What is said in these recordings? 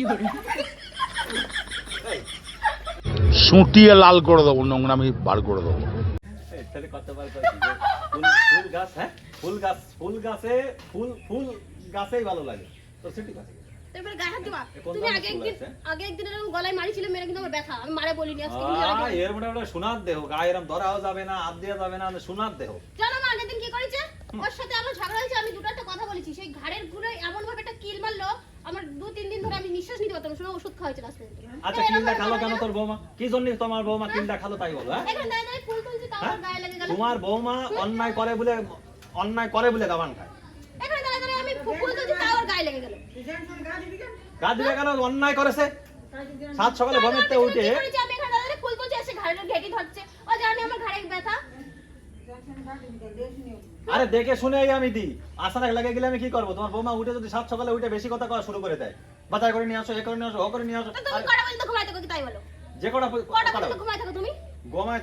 লাগে এই সুটিয়ে লাল করে দেবো নোংরামি বার করে দেবো। কতবার ফুল গাছ হ্যাঁ? ফুল গাছ ফুল গাছে ফুল ফুল গাছেই ভালো লাগে। তো সেটি গাছে এবারে গায়ে হাত দিবা? তুমি আগে একদিন আগে একদিন এরকম গলায় মারিছিলে মেরে কিন্তু আমার ব্যথা। আমি মারে বলিনি আজকে তুমি জানো আহ, এর সোনার দেহ। গায়ে এরম ধরাও যাবে না হাত দেওয়া যাবে না সোনার দেহ। জানো মা আগের দিন কি করেছে? ওর সাথে আমার ঝগড়া হয়েছে আমি দুটো একটা কথা বলেছি। সেই ঘাড়ের ঘুরে এমন ভাবে একটা কিল মারলো আমার দু তিন দিন ধরে আমি নিঃশ্বাস নিতে পারতাম না ওষুধ পর্যন্ত। আচ্ছা তো এরকম কিলটা খালো কেন তোর বৌমা? কি জন্য তোমার বৌমা কিলটা খালো তাই বলো হ্যাঁ? এখানে দাঁড়িয়ে দাঁড়িয়ে ফুল তুলছি তাও হ্যাঁ? গায়ে লেগে গেল। তোমার বৌমা অন্যায় করে বলে অন্যায় করে বলে গাবান খায় এখানে দাঁড়িয়ে দাঁড়িয়ে আমি ফুল তুলছি তাও আমার গায়ে লেগে গেল। গা দিবে কেন অন্যায় করেছে? সাত সকালে ঘুমের উঠে আমি এখানে দাঁড়িয়ে দাঁড়িয়ে ফুল তুলছি এসে ঘাড়ের ঘেটি ধরছে। ও জানি আমার ঘাড়ে ব্যথা। আরে দেখে শুনে আমি আসানাক লাগে গেলে আমি কি করব? তোমার বৌমা উঠে যদি সাত সকালে উঠে বেশি কথা শুরু করে দেয়। বাজার করে নিয়ে আসো এ করে নিয়ে আসো ও করে নিয়ে আসো। তুমি কটা পর্যন্ত ঘুমাই থাকো কি তাই বলো? যে কটা কটা পর্যন্ত ঘুমাই থাকো তুমি?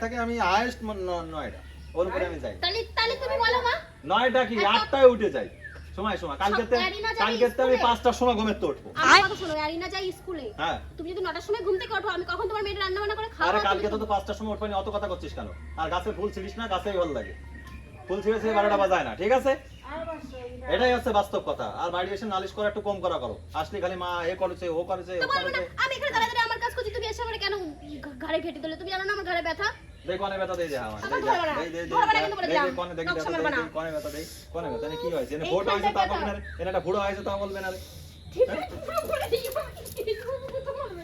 থাকে আমি হায়েস্ট নয়টা। ওর উপরে আমি যাই। তাহলে তাহলে তুমি বলো মা। নয়টা কি আটটায় উঠে যাই। সময় সময়। কালকে সব প্যারিনা যাবে কালকে আমি স্কুলে। সময় ঘুমের তো উঠবো। আমার কথা শোনো আরিনা যাই স্কুলে। হ্যাঁ। তুমি যদি নটার সময় ঘুম থেকে ওঠো আমি কখন তোমার মেয়েটা রান্না বান্না করে খাওয়া আরে কালকে তো তো সময় উঠবানি অত কথা করছিস কেন? আর গাছে ফুল ছিড়িস না গাছেই ভালো লাগে। ফুল ছিঁড়ে ছিঁড়ে বারোটা বাজায় না ঠিক আছে? এটাই হচ্ছে বাস্তব কথা। আর বাড়ি এসে নালিশ করা একটু কম করা করো। আসলে খালি মা এ করেছে ও করেছে ও তো বলবে না, করেছে। আমি এখানে দাঁড়িয়ে দাঁড়িয়ে আমার কাজ করছি তুমি এসে আমার কেন ঘাড়ে ঘেটে দিলে? তুমি জানো না আমার ঘাড়ে ব্যথা? দেই কোনে ব্যথা দেই যা আমার আমার দেই না। দেই দেই দেই কিন্তু বলে দেই, দিলাম। দেই, কোনে দেখি নকশা ব্যথা মারবে দেই না। কোনে ব্যথা দেই কোনে ব্যথা কি হয়েছে এনে ফোটো হয়েছে তা খানটায় এনে একটা বুড়ো হয়েছে তা বলবে না ঠিক আছে পুরো পুরো এইভাবে- এইভাবে তো মারবে।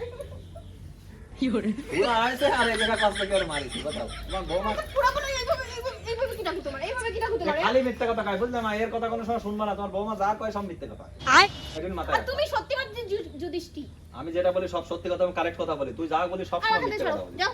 বুড়ো হয়েছে আর এক জায়গায় পাঁচ লাখ করে মারিছি কথাও তোমার বৌমা পুরো পুরো এইভাবে- এইভাবে- এইভাবে কি ডাকু তোমার? এইভাবে কি ডাকু তোমার? খালি মিথ্যা কথা কয় বুঝলে মা এর কথা কোনো সময় শুনবা না তোমার বৌমা যা কয় সব মিথ্যে কথা তুমি যুধিষ্ঠি। আমি যেটা বলি সব সত্যি কথা আমি কারেক্ট কথা বলি তুই যা বলি সব মিথ্যে কথা বলি যাও।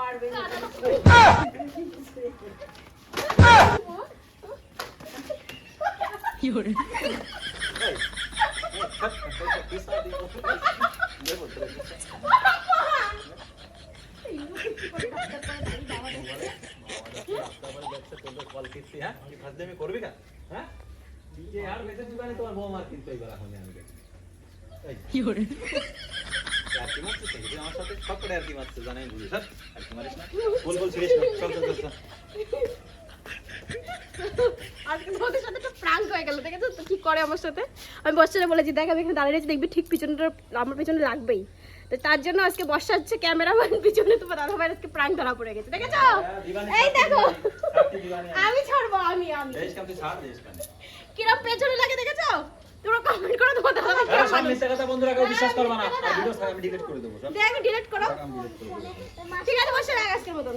কল কিস্তি, হ্যাঁ? কি ফাজলামি করবি না? হ্যাঁ? DJ আর বেঁচে দিবা না, তোমার বৌমার কিন্তু এইবার এখন আমি দেখি। এই, আমার হয়ে গেল দেখেছ তো কি করে আমার সাথে আমি বর্ষারে বলেছি দেখ আমি এখানে দাঁড়িয়ে দেখবি ঠিক পিছনটা আমার পিছনে লাগবেই তো তার জন্য আজকে বর্ষা হচ্ছে ক্যামেরাম্যান পিছনে তোমার দাদা ভাই আজকে প্রাঙ্ক ধরা পড়ে গেছে দেখেছ এই দেখো আমি ছাড়বো আমি আমি। কিরম পেছনে লাগে দেখেছ তোমরা কমেন্ট করো তোমার দাদা ভাই আরে, সব মিথ্যা কথা বন্ধুরা কেউ বিশ্বাস করবে না। ভিডিও আমি ডিলিট করে দেবো, সব। ডিলিট। ঠিক আছে বসে রাখ আজকের মতন